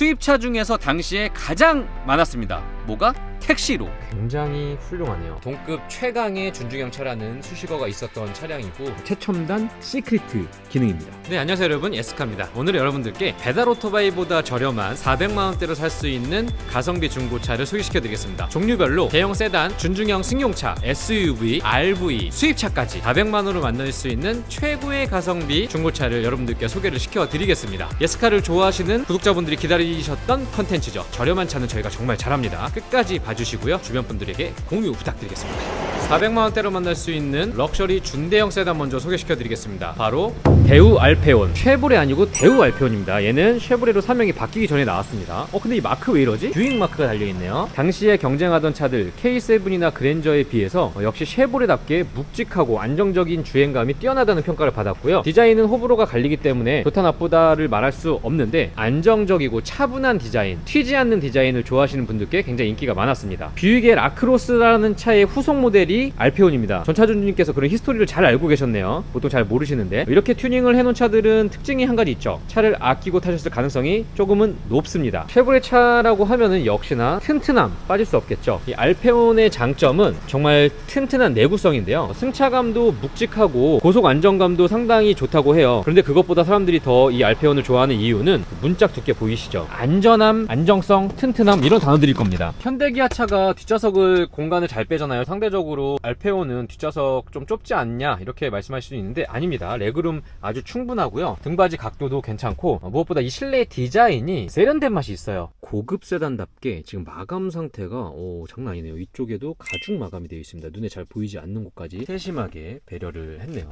수입차 중에서 당시에 가장 많았습니다. 뭐가? 택시로. 굉장히 훌륭하네요. 동급 최강의 준중형 차라는 수식어가 있었던 차량이고 최첨단 시크리트 기능입니다. 네, 안녕하세요 여러분. 에스카입니다. 오늘 여러분들께 배달 오토바이보다 저렴한 400만 원대로 살 수 있는 가성비 중고차를 소개시켜 드리겠습니다. 종류별로 대형 세단, 준중형 승용차, SUV, RV, 수입차까지 400만 원으로 만날 수 있는 최고의 가성비 중고차를 여러분들께 소개를 시켜 드리겠습니다. 예스카를 좋아하시는 구독자분들이 기다리셨던 컨텐츠죠. 저렴한 차는 저희가 정말 잘합니다. 끝까지 봐주시고요. 주변 분들에게 공유 부탁드리겠습니다. 400만 원대로 만날 수 있는 럭셔리 준대형 세단 먼저 소개시켜 드리겠습니다. 바로 대우 알페온. 쉐보레 아니고 대우 알페온입니다. 얘는 쉐보레로 사명이 바뀌기 전에 나왔습니다. 어 근데 이 마크 왜 이러지? 뷰잉 마크가 달려 있네요. 당시에 경쟁하던 차들 K7이나 그랜저에 비해서 어, 역시 쉐보레답게 묵직하고 안정적인 주행감이 뛰어나다는 평가를 받았고요. 디자인은 호불호가 갈리기 때문에 좋다 나쁘다를 말할 수 없는데 안정적이고 차분한 디자인, 튀지 않는 디자인을 좋아하시는 분들께 굉장히 인기가 많았습니다. 뷰익의 라크로스라는 차의 후속 모델이 알페온입니다. 전차주님께서 그런 히스토리를 잘 알고 계셨네요. 보통 잘 모르시는데 이렇게 튜닝을 해놓은 차들은 특징이 한 가지 있죠. 차를 아끼고 타셨을 가능성이 조금은 높습니다. 쉐보레 차라고 하면은 역시나 튼튼함 빠질 수 없겠죠. 이 알페온의 장점은 정말 튼튼한 내구성인데요. 승차감도 묵직하고 고속 안정감도 상당히 좋다고 해요. 그런데 그것보다 사람들이 더 이 알페온을 좋아하는 이유는 그 문짝 두께 보이시죠? 안전함, 안정성, 튼튼함 이런 단어들일 겁니다. 현대 기아차가 뒷좌석을 공간을 잘 빼잖아요. 상대적으로 알페온은 뒷좌석 좀 좁지 않냐 이렇게 말씀하실 수 있는데 아닙니다. 레그룸 아주 충분하고요. 등받이 각도도 괜찮고 어, 무엇보다 이 실내 디자인이 세련된 맛이 있어요. 고급 세단답게 지금 마감 상태가 오, 장난 아니네요. 이쪽에도 가죽 마감이 되어 있습니다. 눈에 잘 보이지 않는 곳까지 세심하게 배려를 했네요.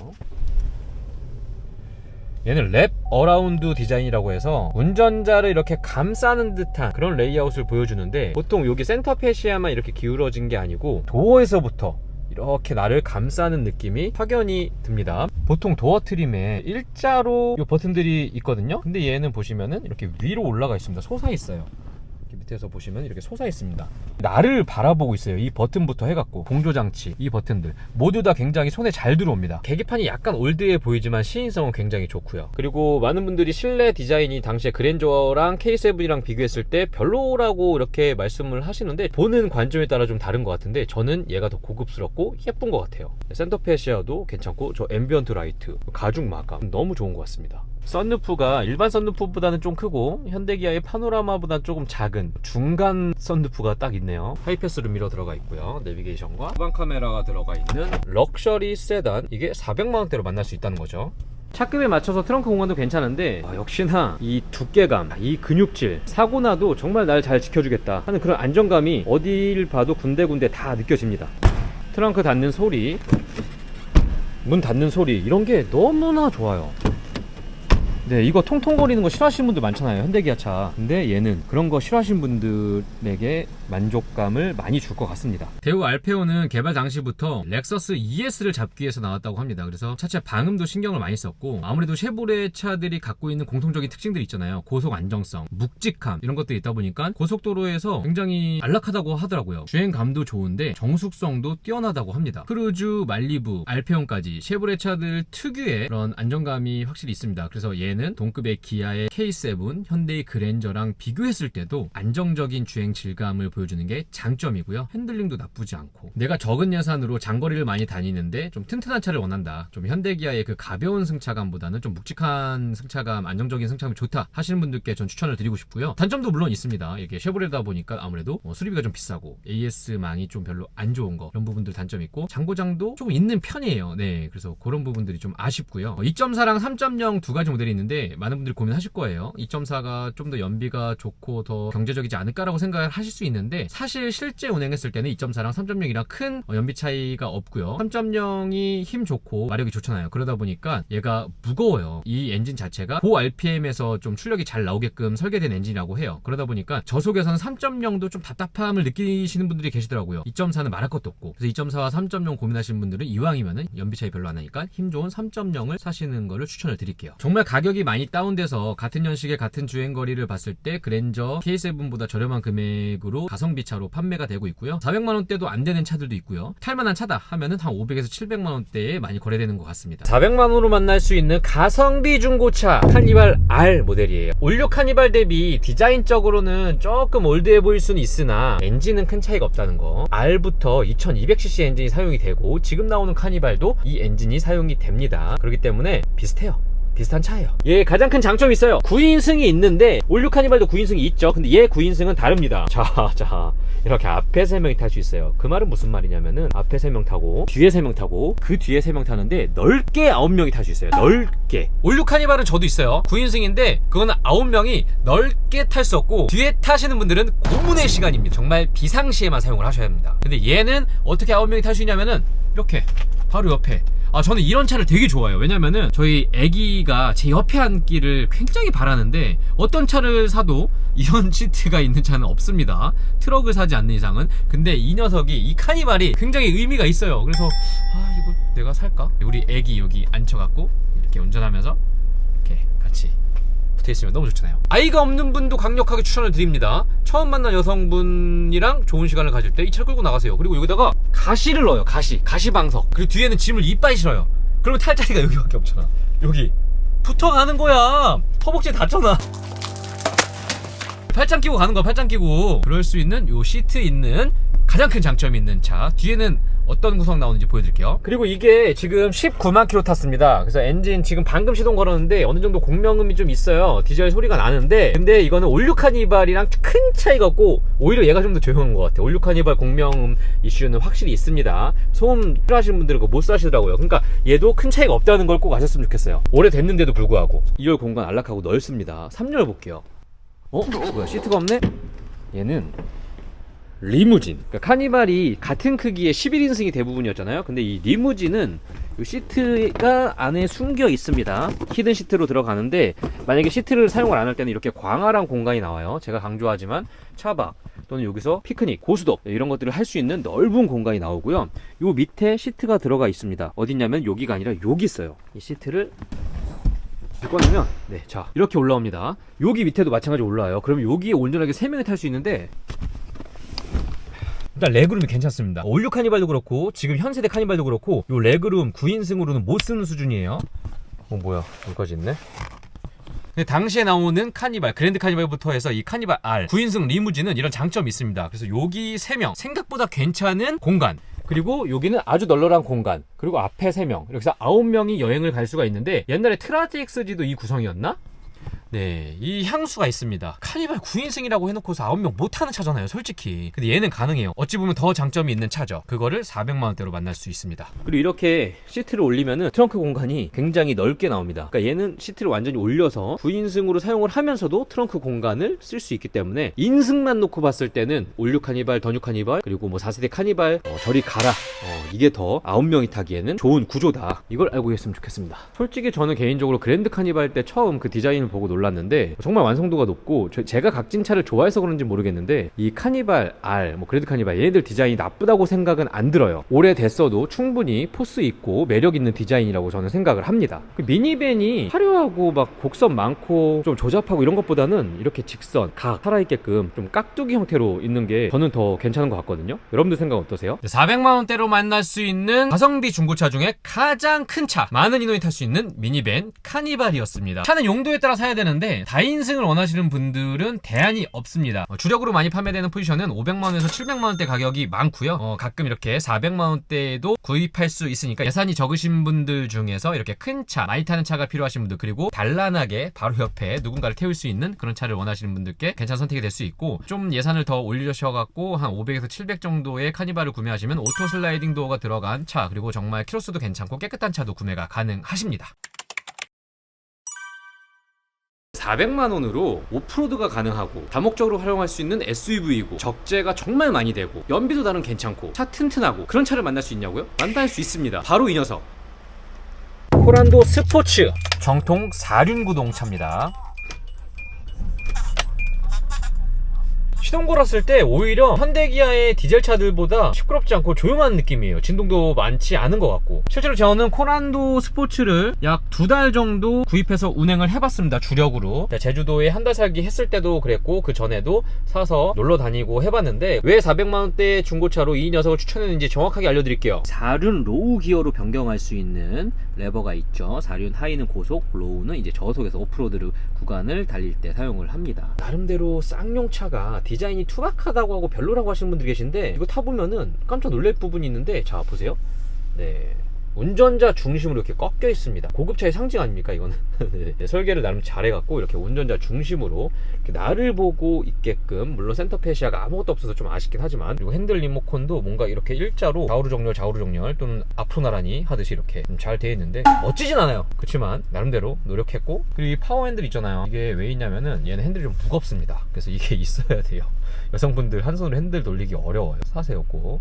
얘는 랩 어라운드 디자인이라고 해서 운전자를 이렇게 감싸는 듯한 그런 레이아웃을 보여주는데 보통 여기 센터 페시아만 이렇게 기울어진 게 아니고 도어에서부터 이렇게 나를 감싸는 느낌이 확연히 듭니다. 보통 도어 트림에 일자로 이 버튼들이 있거든요. 근데 얘는 보시면은 이렇게 위로 올라가 있습니다. 솟아 있어요. 밑에서 보시면 이렇게 솟아 있습니다. 나를 바라보고 있어요. 이 버튼부터 해갖고 공조 장치, 이 버튼들 모두 다 굉장히 손에 잘 들어옵니다. 계기판이 약간 올드해 보이지만 시인성은 굉장히 좋고요. 그리고 많은 분들이 실내 디자인이 당시에 그랜저랑 K7이랑 비교했을 때 별로라고 이렇게 말씀을 하시는데 보는 관점에 따라 좀 다른 것 같은데 저는 얘가 더 고급스럽고 예쁜 것 같아요. 센터페시아도 괜찮고 저 앰비언트 라이트, 가죽 마감 너무 좋은 것 같습니다. 썬루프가 일반 썬루프보다는 좀 크고 현대기아의 파노라마보다 조금 작은 중간 썬루프가 딱 있네요. 하이패스로 미러 들어가 있고요. 내비게이션과 후방 카메라가 들어가 있는 럭셔리 세단. 이게 400만원대로 만날 수 있다는 거죠. 차급에 맞춰서 트렁크 공간도 괜찮은데 아, 역시나 이 두께감, 이 근육질 사고 나도 정말 날 잘 지켜주겠다 하는 그런 안정감이 어딜 봐도 군데군데 다 느껴집니다. 트렁크 닫는 소리 문 닫는 소리 이런 게 너무나 좋아요 네, 이거 통통거리는 거 싫어하시는 분들 많잖아요. 현대기아차. 근데 얘는 그런 거 싫어하시는 분들에게 만족감을 많이 줄 것 같습니다. 대우 알페오는 개발 당시부터 렉서스 ES를 잡기 위해서 나왔다고 합니다. 그래서 차체 방음도 신경을 많이 썼고 아무래도 쉐보레 차들이 갖고 있는 공통적인 특징들이 있잖아요. 고속 안정성, 묵직함 이런 것들이 있다 보니까 고속도로에서 굉장히 안락하다고 하더라고요. 주행감도 좋은데 정숙성도 뛰어나다고 합니다. 크루즈, 말리부, 알페온까지 쉐보레 차들 특유의 그런 안정감이 확실히 있습니다. 그래서 얘는 동급의 기아의 K7, 현대의 그랜저랑 비교했을 때도 안정적인 주행 질감을 보여주는 게 장점이고요. 핸들링도 나쁘지 않고 내가 적은 예산으로 장거리를 많이 다니는데 좀 튼튼한 차를 원한다. 좀 현대기아의 그 가벼운 승차감보다는 좀 묵직한 승차감, 안정적인 승차감이 좋다 하시는 분들께 전 추천을 드리고 싶고요. 단점도 물론 있습니다. 이게 쉐보레다 보니까 아무래도 어, 수리비가 좀 비싸고 AS망이 좀 별로 안 좋은 거 이런 부분들 단점 있고 장고장도 조금 있는 편이에요. 네, 그래서 그런 부분들이 좀 아쉽고요. 2.4랑 3.0 두 가지 모델이 있는데 많은 분들이 고민하실 거예요. 2.4가 좀 더 연비가 좋고 더 경제적이지 않을까라고 생각을 하실 수 있는데 사실 실제 운행했을 때는 2.4랑 3.0이랑 큰 어, 연비 차이가 없고요. 3.0이 힘 좋고 마력이 좋잖아요. 그러다 보니까 얘가 무거워요. 이 엔진 자체가 고 RPM에서 좀 출력이 잘 나오게끔 설계된 엔진이라고 해요. 그러다 보니까 저속에서는 3.0도 좀 답답함을 느끼시는 분들이 계시더라고요. 2.4는 말할 것도 없고. 그래서 2.4와 3.0 고민하시는 분들은 이왕이면은 연비 차이 별로 안 나니까 힘 좋은 3.0을 사시는 거를 추천을 드릴게요. 정말 가격이 많이 다운돼서 같은 연식의 같은 주행 거리를 봤을 때 그랜저 K7보다 저렴한 금액으로 가성 가성비 차로 판매가 되고 있고요. 400만 원대도 안 되는 차들도 있고요. 탈만한 차다 하면은 한 500에서 700만 원대에 많이 거래되는 것 같습니다. 400만 원으로 만날 수 있는 가성비 중고차 카니발 R 모델이에요. 올류 카니발 대비 디자인적으로는 조금 올드해 보일 수는 있으나 엔진은 큰 차이가 없다는 거. R부터 2200cc 엔진이 사용이 되고 지금 나오는 카니발도 이 엔진이 사용이 됩니다. 그렇기 때문에 비슷해요. 비슷한 차예요. 얘 가장 큰 장점이 있어요. 9인승이 있는데 올류 카니발도 9인승이 있죠. 근데 얘 9인승은 다릅니다. 자, 자. 이렇게 앞에 3명이 탈 수 있어요. 그 말은 무슨 말이냐면은 앞에 3명 타고 뒤에 3명 타고 그 뒤에 3명 타는데 넓게 9명이 탈 수 있어요. 넓게. 올류 카니발은 저도 있어요. 9인승인데 그거는 9명이 넓게 탈 수 없고 뒤에 타시는 분들은 고문의 시간입니다. 정말 비상시에만 사용을 하셔야 합니다. 근데 얘는 어떻게 9명이 탈 수 있냐면은 이렇게 바로 옆에 아 저는 이런 차를 되게 좋아해요. 왜냐면은 저희 애기가 제 옆에 앉기를 굉장히 바라는데 어떤 차를 사도 이런 시트가 있는 차는 없습니다. 트럭을 사지 않는 이상은. 근데 이 녀석이 이 카니발이 굉장히 의미가 있어요. 그래서 아 이거 내가 살까? 우리 애기 여기 앉혀갖고 이렇게 운전하면서 이렇게 같이 붙어있으면 너무 좋잖아요. 아이가 없는 분도 강력하게 추천을 드립니다. 처음 만난 여성분이랑 좋은 시간을 가질 때 이 차를 끌고 나가세요. 그리고 여기다가 가시를 넣어요. 가시. 가시 방석. 그리고 뒤에는 짐을 이빨이 실어요. 그러면 탈 자리가 여기밖에 없잖아. 여기. 붙어가는 거야. 허벅지에 닿잖아 팔짱 끼고 가는 거야 팔짱 끼고. 그럴 수 있는 요 시트 있는 가장 큰 장점이 있는 차. 뒤에는 어떤 구성 나오는지 보여드릴게요. 그리고 이게 지금 19만 킬로 탔습니다. 그래서 엔진 지금 방금 시동 걸었는데 어느 정도 공명음이 좀 있어요. 디젤 소리가 나는데. 근데 이거는 올류 카니발이랑 큰 차이가 없고 오히려 얘가 좀 더 조용한 것 같아요. 올류 카니발 공명음 이슈는 확실히 있습니다. 소음 싫어하시는 분들은 그거 못 사시더라고요. 그러니까 얘도 큰 차이가 없다는 걸 꼭 아셨으면 좋겠어요. 오래됐는데도 불구하고. 2열 공간 안락하고 넓습니다. 3열 볼게요 어? 뭐야 시트가 없네? 얘는 리무진. 그러니까 카니발이 같은 크기의 11인승이 대부분이었잖아요. 근데 이 리무진은 이 시트가 안에 숨겨 있습니다. 히든 시트로 들어가는데 만약에 시트를 사용을 안 할 때는 이렇게 광활한 공간이 나와요. 제가 강조하지만 차박 또는 여기서 피크닉, 고수도 이런 것들을 할 수 있는 넓은 공간이 나오고요. 요 밑에 시트가 들어가 있습니다. 어딨냐면 여기가 아니라 여기 있어요. 이 시트를 꺼내면 네, 자 이렇게 올라옵니다. 여기 밑에도 마찬가지로 올라와요. 그러면 여기에 온전하게 3명이 탈 수 있는데 일단 레그룸이 괜찮습니다. 올류 카니발도 그렇고 지금 현세대 카니발도 그렇고 요 레그룸 9인승으로는 못 쓰는 수준이에요. 어 뭐야 여기까지 있네. 근데 당시에 나오는 카니발, 그랜드 카니발부터 해서 이 카니발 R 9인승 리무진은 이런 장점이 있습니다. 그래서 여기 3명 생각보다 괜찮은 공간 그리고 여기는 아주 널널한 공간 그리고 앞에 3명 이렇게 해서 9명이 여행을 갈 수가 있는데 옛날에 트라지엑스지도 이 구성이었나? 네, 이 향수가 있습니다. 카니발 9인승이라고 해놓고서 9명 못 타는 차잖아요, 솔직히. 근데 얘는 가능해요. 어찌 보면 더 장점이 있는 차죠. 그거를 400만 원대로 만날 수 있습니다. 그리고 이렇게 시트를 올리면은 트렁크 공간이 굉장히 넓게 나옵니다. 그러니까 얘는 시트를 완전히 올려서 9인승으로 사용을 하면서도 트렁크 공간을 쓸 수 있기 때문에 인승만 놓고 봤을 때는 올류 카니발, 더뉴 카니발, 그리고 뭐 4세대 카니발, 어, 저리 가라. 어, 이게 더 9명이 타기에는 좋은 구조다. 이걸 알고 계셨으면 좋겠습니다. 솔직히 저는 개인적으로 그랜드 카니발 때 처음 그 디자인을 보고 놀랐 는데 정말 완성도가 높고 저- 제가 각진 차를 좋아해서 그런지 모르겠는데 이 카니발 R, 뭐 그랜드 카니발 얘네들 디자인이 나쁘다고 생각은 안 들어요. 오래됐어도 충분히 포스 있고 매력 있는 디자인이라고 저는 생각을 합니다. 그 미니밴이 화려하고 막 곡선 많고 좀 조잡하고 이런 것보다는 이렇게 직선, 각 살아있게끔 좀 깍두기 형태로 있는 게 저는 더 괜찮은 것 같거든요. 여러분들 생각 어떠세요? 400만 원대로 만날 수 있는 가성비 중고차 중에 가장 큰 차, 많은 인원이 탈 수 있는 미니밴 카니발이었습니다. 차는 용도에 따라 사야 되는 데 다인승을 원하시는 분들은 대안이 없습니다. 어, 주력으로 많이 판매되는 포지션은 500만 원에서 700만 원대 가격이 많고요. 어, 가끔 이렇게 400만 원대에도 구입할 수 있으니까 예산이 적으신 분들 중에서 이렇게 큰 차, 많이 타는 차가 필요하신 분들 그리고 단란하게 바로 옆에 누군가를 태울 수 있는 그런 차를 원하시는 분들께 괜찮은 선택이 될 수 있고 좀 예산을 더 올리셔갖고 한 500에서 700 정도의 카니발을 구매하시면 오토 슬라이딩 도어가 들어간 차 그리고 정말 키로수도 괜찮고 깨끗한 차도 구매가 가능하십니다. 400만 원으로 오프로드가 가능하고 다목적으로 활용할 수 있는 SUV이고 적재가 정말 많이 되고 연비도 나름 괜찮고 차 튼튼하고 그런 차를 만날 수 있냐고요? 만날 수 있습니다. 바로 이 녀석. 코란도 스포츠 정통 4륜 구동차입니다. 시동 걸었을 때 오히려 현대기아의 디젤 차들보다 시끄럽지 않고 조용한 느낌이에요. 진동도 많지 않은 것 같고. 실제로 저는 코란도 스포츠를 약 두 달 정도 구입해서 운행을 해봤습니다. 주력으로. 제주도에 한 달 살기 했을 때도 그랬고 그 전에도 사서 놀러 다니고 해봤는데 왜 400만 원대 중고차로 이 녀석을 추천했는지 정확하게 알려드릴게요. 4륜 로우 기어로 변경할 수 있는 레버가 있죠. 4륜 하이는 고속, 로우는 이제 저속에서 오프로드 구간을 달릴 때 사용을 합니다. 나름대로 쌍용차가 디 자인이 투박하다고 하고 별로라고 하시는 분들이 계신데 이거 타보면은 깜짝 놀랄 부분이 있는데 자 보세요. 네 운전자 중심으로 이렇게 꺾여 있습니다. 고급차의 상징 아닙니까 이거는? 네, 설계를 나름 잘해갖고 이렇게 운전자 중심으로 이렇게 나를 보고 있게끔 물론 센터 페시아가 아무것도 없어서 좀 아쉽긴 하지만 그리고 핸들 리모컨도 뭔가 이렇게 일자로 좌우로 정렬 좌우로 정렬 또는 앞으로 나란히 하듯이 이렇게 좀잘 되어 있는데 멋지진 않아요. 그렇지만 나름대로 노력했고 그리고 이 파워 핸들 있잖아요. 이게 왜 있냐면은 얘는 핸들이 좀 무겁습니다. 그래서 이게 있어야 돼요. 여성분들 한 손으로 핸들 돌리기 어려워요. 사세요 꼭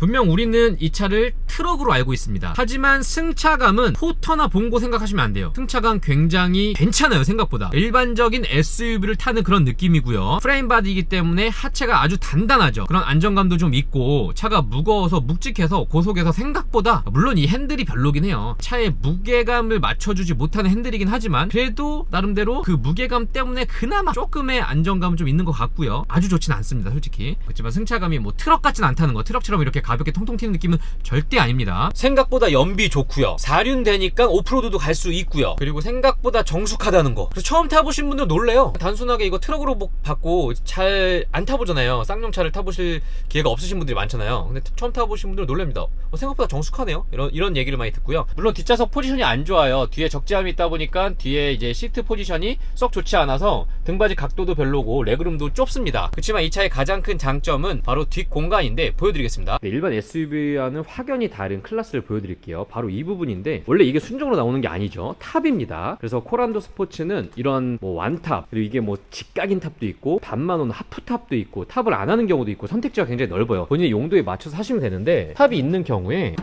분명 우리는 이 차를 트럭으로 알고 있습니다. 하지만 승차감은 포터나 봉고 생각하시면 안 돼요. 승차감 굉장히 괜찮아요, 생각보다. 일반적인 SUV를 타는 그런 느낌이고요. 프레임 바디이기 때문에 하체가 아주 단단하죠. 그런 안정감도 좀 있고 차가 무거워서 묵직해서 고속에서 생각보다 물론 이 핸들이 별로긴 해요. 차의 무게감을 맞춰주지 못하는 핸들이긴 하지만 그래도 나름대로 그 무게감 때문에 그나마 조금의 안정감은 좀 있는 것 같고요. 아주 좋진 않습니다, 솔직히. 그렇지만 승차감이 뭐 트럭 같진 않다는 거. 트럭처럼 이렇게 가볍게 통통 튀는 느낌은 절대 아닙니다. 생각보다 연비 좋고요. 4륜 되니까 오프로드도 갈 수 있고요. 그리고 생각보다 정숙하다는 거. 그래서 처음 타보신 분들 놀래요. 단순하게 이거 트럭으로 복- 받고 잘 안 타보잖아요. 쌍용차를 타보실 기회가 없으신 분들이 많잖아요. 근데 처음 타보신 분들 놀랍니다. 어, 생각보다 정숙하네요. 이런 이런 얘기를 많이 듣고요. 물론 뒷좌석 포지션이 안 좋아요. 뒤에 적재함이 있다 보니까 뒤에 이제 시트 포지션이 썩 좋지 않아서 등받이 각도도 별로고 레그룸도 좁습니다. 그렇지만 이 차의 가장 큰 장점은 바로 뒷 공간인데 보여드리겠습니다. 네, 일반 SUV와는 확연히 다른 클래스를 보여드릴게요. 바로 이 부분인데 원래 이게 순정으로 나오는 게 아니죠. 탑입니다. 그래서 코란도 스포츠는 이런 뭐 완탑 그리고 이게 뭐 직각인 탑도 있고 반만 오는 하프탑도 있고 탑을 안 하는 경우도 있고 선택지가 굉장히 넓어요. 본인의 용도에 맞춰서 하시면 되는데 탑이 있는 경우에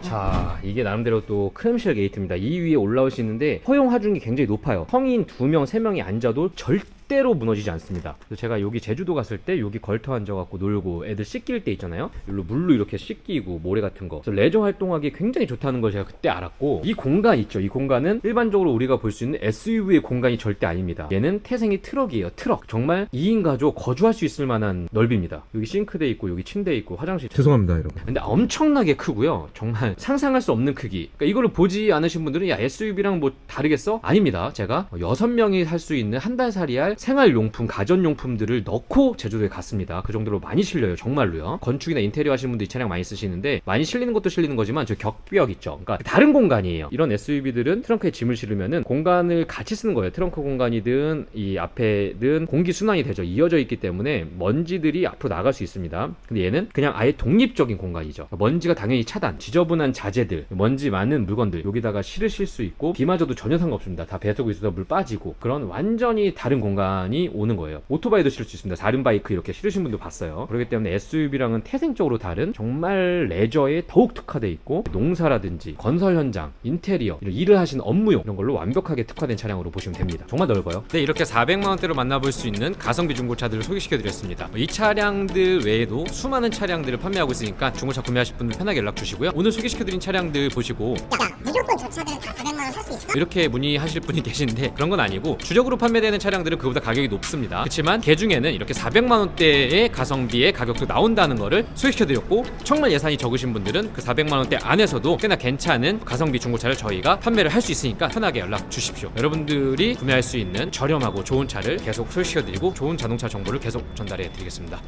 자, 이게 나름대로 또 크림쉘 게이트입니다. 이 위에 올라올 수 있는데 허용 하중이 굉장히 높아요. 성인 2명, 3명이 앉아도 절대 로 무너지지 않습니다. 그래서 제가 여기 제주도 갔을 때 여기 걸터 앉아갖고 놀고 애들 씻길 때 있잖아요. 일로 물로 이렇게 씻기고 모래 같은 거. 그래서 레저 활동하기 굉장히 좋다는 걸 제가 그때 알았고 이 공간 있죠. 이 공간은 일반적으로 우리가 볼 수 있는 SUV의 공간이 절대 아닙니다. 얘는 태생이 트럭이에요. 트럭. 정말 2인 가족 거주할 수 있을 만한 넓입니다. 여기 싱크대 있고 여기 침대 있고 화장실 죄송합니다, 여러분. 근데 엄청나게 크고요. 정말 상상할 수 없는 크기. 그러니까 이거를 보지 않으신 분들은 야 SUV랑 뭐 다르겠어? 아닙니다. 제가 여섯 명이 살 수 있는 한 달 살이 할 생활용품, 가전용품들을 넣고 제주도에 갔습니다. 그 정도로 많이 실려요. 정말로요. 건축이나 인테리어 하시는 분들 이 차량 많이 쓰시는데 많이 실리는 것도 실리는 거지만 저 격벽 있죠. 그러니까 다른 공간이에요. 이런 SUV들은 트렁크에 짐을 실으면은 공간을 같이 쓰는 거예요. 트렁크 공간이든 이 앞에든 공기 순환이 되죠. 이어져 있기 때문에 먼지들이 앞으로 나갈 수 있습니다. 근데 얘는 그냥 아예 독립적인 공간이죠. 먼지가 당연히 차단, 지저분한 자재들, 먼지 많은 물건들 여기다가 실으실 수 있고 비 맞아도 전혀 상관없습니다. 다 배수구 있어서 물 빠지고 그런 완전히 다른 공간 이 오는 거예요. 오토바이도 실을 수 있습니다. 다른 바이크 이렇게 실으신 분도 봤어요. 그렇기 때문에 SUV랑은 태생적으로 다른 정말 레저에 더욱 특화돼 있고 농사라든지 건설 현장, 인테리어 이런 일을 하시는 업무용 이런 걸로 완벽하게 특화된 차량으로 보시면 됩니다. 정말 넓어요. 네, 이렇게 400만 원대로 만나볼 수 있는 가성비 중고차들을 소개시켜 드렸습니다. 이 차량들 외에도 수많은 차량들을 판매하고 있으니까 중고차 구매하실 분들 편하게 연락 주시고요. 오늘 소개시켜 드린 차량들 보시고 야, 무조건 저 차들은 다 400만 원 살 수 있어? 이렇게 문의하실 분이 계신데 그런 건 아니고 주력으로 판매되는 차량들은 그보다 가격이 높습니다. 그렇지만 그 중에는 이렇게 400만 원대의 가성비의 가격도 나온다는 거를 소개시켜드렸고 정말 예산이 적으신 분들은 그 400만 원대 안에서도 꽤나 괜찮은 가성비 중고차를 저희가 판매를 할 수 있으니까 편하게 연락 주십시오. 여러분들이 구매할 수 있는 저렴하고 좋은 차를 계속 소개시켜드리고 좋은 자동차 정보를 계속 전달해 드리겠습니다.